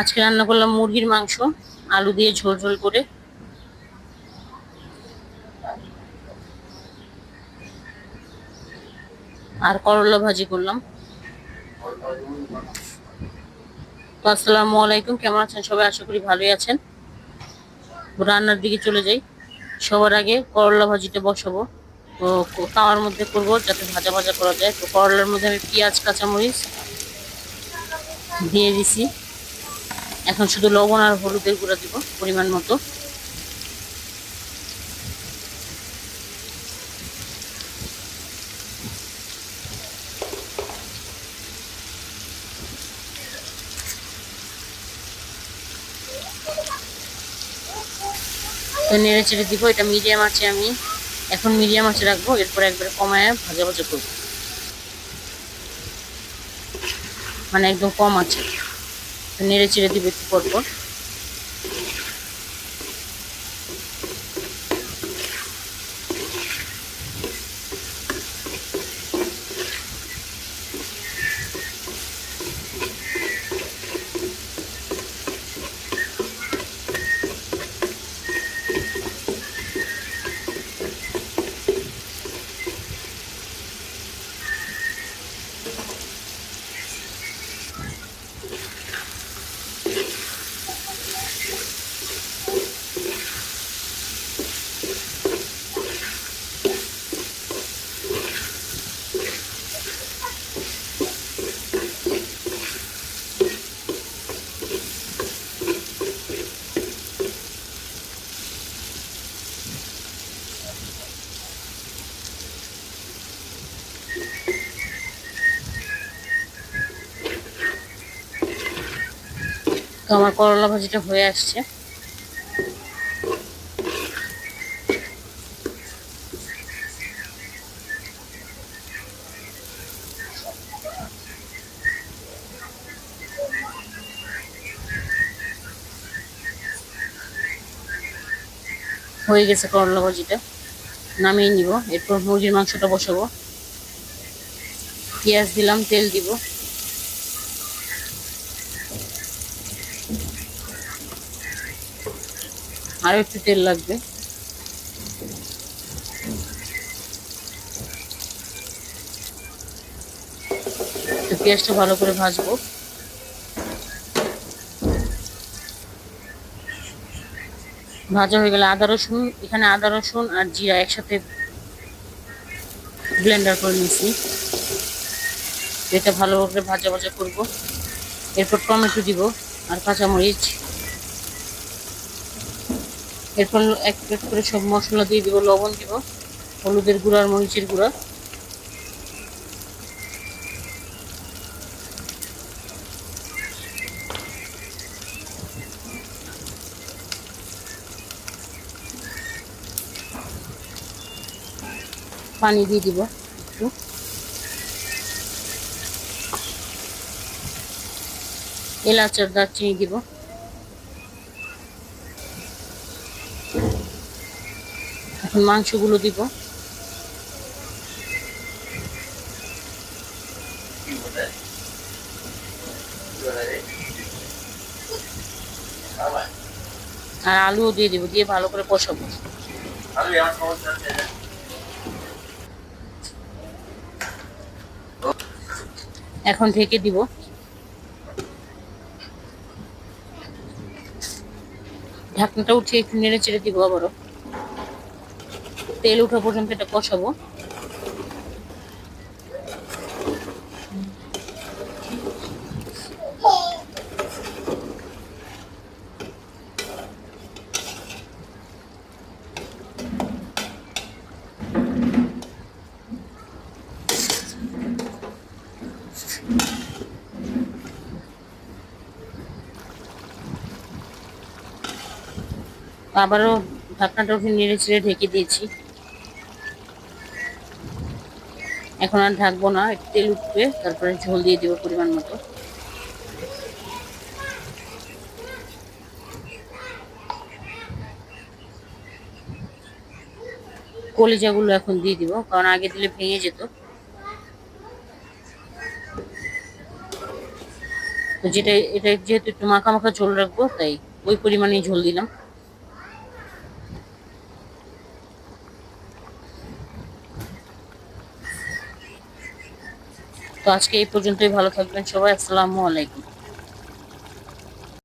আজকে রান্না করলাম মুরগির মাংস, আলু দিয়ে ঝোল ঝোল করে। আর করলা ভাজি করলাম। তো আসসালামু আলাইকুম, কেমন আছেন সবাই? আশা করি ভালোই আছেন। রান্নার দিকে চলে যাই। সবার আগে করলা ভাজিটা বসাবো। তো তাওয়ার মধ্যে করব যাতে ভাজা ভাজা করা যায়। তো করলার মধ্যে আমি পেঁয়াজ, কাঁচামরিচ দিয়ে দিছি। এখন শুধু লবণ আর হলুদের গুঁড়া দিব, পরিমাণ মতো। তো নেড়ে চেড়ে দিব, এটা মিডিয়াম আছে আমি, এখন মিডিয়াম আছে রাখব, এরপর একবারে কমায় ভাজা ভাজা করব। মানে একদম কম আছে নেড়ে চেড়ে দিবে একটু পরপর। আমার করলা ভাজিটা হয়ে আসছে। হয়ে গেছে করলা ভাজিটা। নামিয়ে নিব, এরপর মুরগির মাংসটা বসাবো। পেঁয়াজ দিলাম, তেল দিব। আরও একটু তেল লাগবে। পেঁয়াজটা ভালো করে ভাজবো। ভাজা হয়ে গেলে আদা, রসুন, এখানে আদা, রসুন আর জিরা একসাথে ব্লেন্ডার করে নিয়েছি। এটা ভালো করে ভাজা ভাজা করব। এরপর টমেটো দিব আর কাঁচামরিচ এরপর এক প্লেট করে সব মশলা দিয়ে দিব, লবণ দিব, হলুদের গুঁড়া আর মরিচের গুঁড়া। পানি দিয়ে দিব একটু। এলাচ আর দারচিনি দিব। এখন মাংসগুলো দিব। আর আলুও দিয়ে দিব, দিয়ে ভালো করে কষাবো। এখন ঢেকে দিব। ঢাকনাটা উঠিয়ে একটু নেড়ে চেড়ে দিব আবারও। তেল উঠা পর্যন্ত এটা কষাবো। আবারও ঢাকনাটা উঠে নেড়ে চেড়ে ঢেকে দিয়েছি। এখন আর ঢাকবো না, একটু তেল উঠবে, তারপরে ঝোল দিয়ে দেবো পরিমাণ মতো। কলিজাগুলো এখন দিয়ে দিব, কারণ আগে দিলে ভেঙে যেত। যেটা, এটা যেহেতু একটু মাখা মাখা ঝোল রাখব, তাই ওই পরিমাণেই ঝোল দিলাম। তো আজকে এই পর্যন্তই ভালো থাকবেন সবাই আসসালামু আলাইকুম।